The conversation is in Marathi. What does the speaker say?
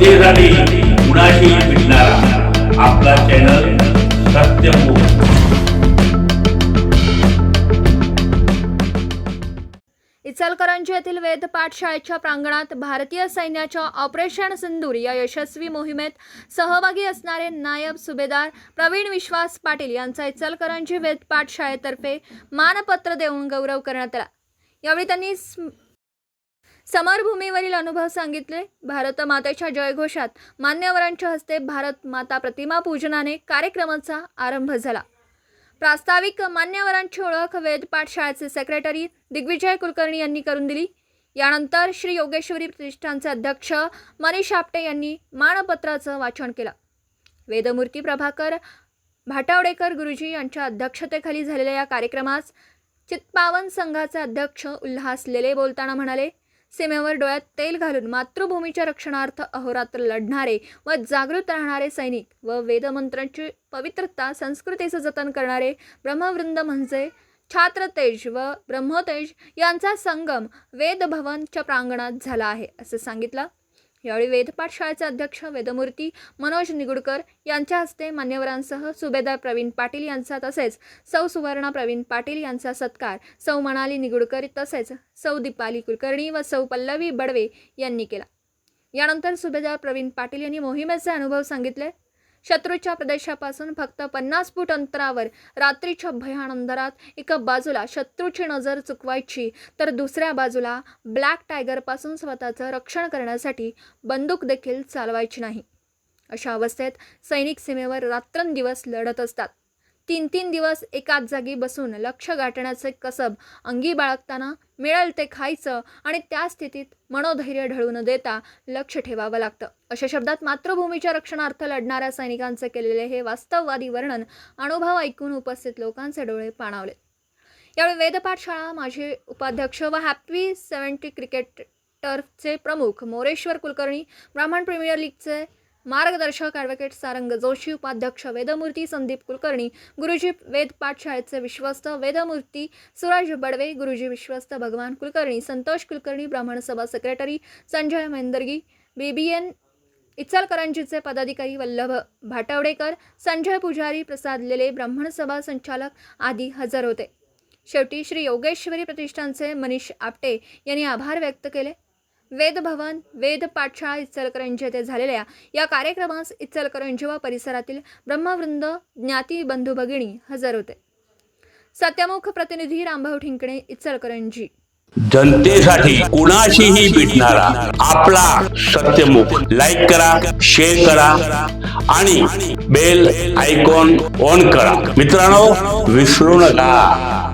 जनतेसाठी कुणाशी भेटणारा आपला चॅनल सत्यमुख इचलकरंजी येथील वेद पाठशाळेच्या प्रांगणात भारतीय सैन्याच्या ऑपरेशन सिंदूर या यशस्वी मोहिमेत सहभागी असणारे नायब सुभेदार प्रवीण विश्वास पाटील यांचा इचलकरंजी वेद पाठशाळेतर्फे मानपत्र देऊन गौरव करण्यात आला. यावेळी त्यांनी स्म- समरभूमीवरील अनुभव सांगितले. भारत मातेच्या जयघोषात मान्यवरांच्या हस्ते भारत माता प्रतिमा पूजनाने कार्यक्रमाचा आरंभ झाला. प्रास्ताविक मान्यवरांची ओळख वेद पाठशाळेचे सेक्रेटरी दिग्विजय कुलकर्णी यांनी करून दिली. यानंतर श्री योगेश्वरी प्रतिष्ठानचे अध्यक्ष मनीष आपटे यांनी मानपत्राचं वाचन केलं. वेदमूर्ती प्रभाकर भाटावडेकर गुरुजी यांच्या अध्यक्षतेखाली झालेल्या या कार्यक्रमास चित्पावन संघाचे अध्यक्ष उल्हास लेले बोलताना म्हणाले सीमेवर डोळ्यात तेल घालून मातृभूमीच्या रक्षणार्थ अहोरात्र लढणारे व जागृत राहणारे सैनिक व वेदमंत्रांची पवित्रता संस्कृतीचं जतन करणारे ब्रह्मवृंद म्हणजे छात्रतेज व ब्रह्मतेज यांचा संगम वेदभवनच्या प्रांगणात झाला आहे असं सांगितलं. यावेळी वेदपाठ शाळेचे अध्यक्ष वेदमूर्ती मनोज निगुडकर यांच्या हस्ते मान्यवरांसह सुभेदार प्रवीण पाटील यांचा तसेच सौ सुवर्णा प्रवीण पाटील यांचा सत्कार सौ मनाली निगुडकर तसेच सौ दीपाली कुलकर्णी व सौ पल्लवी बडवे यांनी केला. यानंतर सुभेदार प्रवीण पाटील यांनी मोहिमेचे अनुभव सांगितले. शत्रूच्या प्रदेशापासून फक्त पन्नास फूट अंतरावर रात्रीच्या भयान अंधारात एका बाजूला शत्रूची नजर चुकवायची तर दुसऱ्या बाजूला ब्लॅक टायगरपासून स्वतःचं रक्षण करण्यासाठी बंदूक देखील चालवायची नाही. अशा अवस्थेत सैनिक सीमेवर रात्रंदिवस लढत असतात. तीन तीन दिवस एकाच जागी बसून लक्ष गाठण्याचे कसब अंगी बाळगताना मिळेल ते खायचं आणि त्या स्थितीत मनोधैर्य ढळू न देता लक्ष ठेवावं लागतं. अशा शब्दात मातृभूमीच्या रक्षणार्थ लढणाऱ्या सैनिकांचे केलेले हे वास्तववादी वर्णन अनुभव ऐकून उपस्थित लोकांचे डोळे पाणावले. यावेळी वेदपाठशाळा माझे माजी उपाध्यक्ष व हॅपी सेवन्टी क्रिकेट टर्फचे प्रमुख मोरेश्वर कुलकर्णी ब्राह्मण प्रीमियर लीगचे मार्गदर्शक ॲडव्होकेट सारंग जोशी उपाध्यक्ष वेदमूर्ती संदीप कुलकर्णी गुरुजी वेद पाठशाळेचे विश्वस्त वेदमूर्ती सुराज बडवे गुरुजी विश्वस्त भगवान कुलकर्णी संतोष कुलकर्णी ब्राह्मण सभा सेक्रेटरी संजय मेंदर्गी बीबीएन इचलकरंजीचे पदाधिकारी वल्लभ भाटवडेकर संजय पुजारी प्रसाद लेले ब्राह्मण सभा संचालक आदी हजर होते. शेवटी श्री योगेश्वरी प्रतिष्ठानचे मनीष आपटे यांनी आभार व्यक्त केले. वेद भवन वेद पाठशाळा इचलकरंजी येथे झालेल्या या कार्यक्रमास इचलकरंजी व परिसरातील ब्रह्मवृंद ज्ञाती बंधू भगिनी हजर होते. सत्यमुख प्रतिनिधी रामभाऊ ठिंकणे इचलकरंजी. जनतेसाठी कुणाशीही भेटणारा आपला सत्यमुख लाईक करा शेअर करा आणि बेल आयकॉन ऑन करा. मित्रांनो विसरू नका.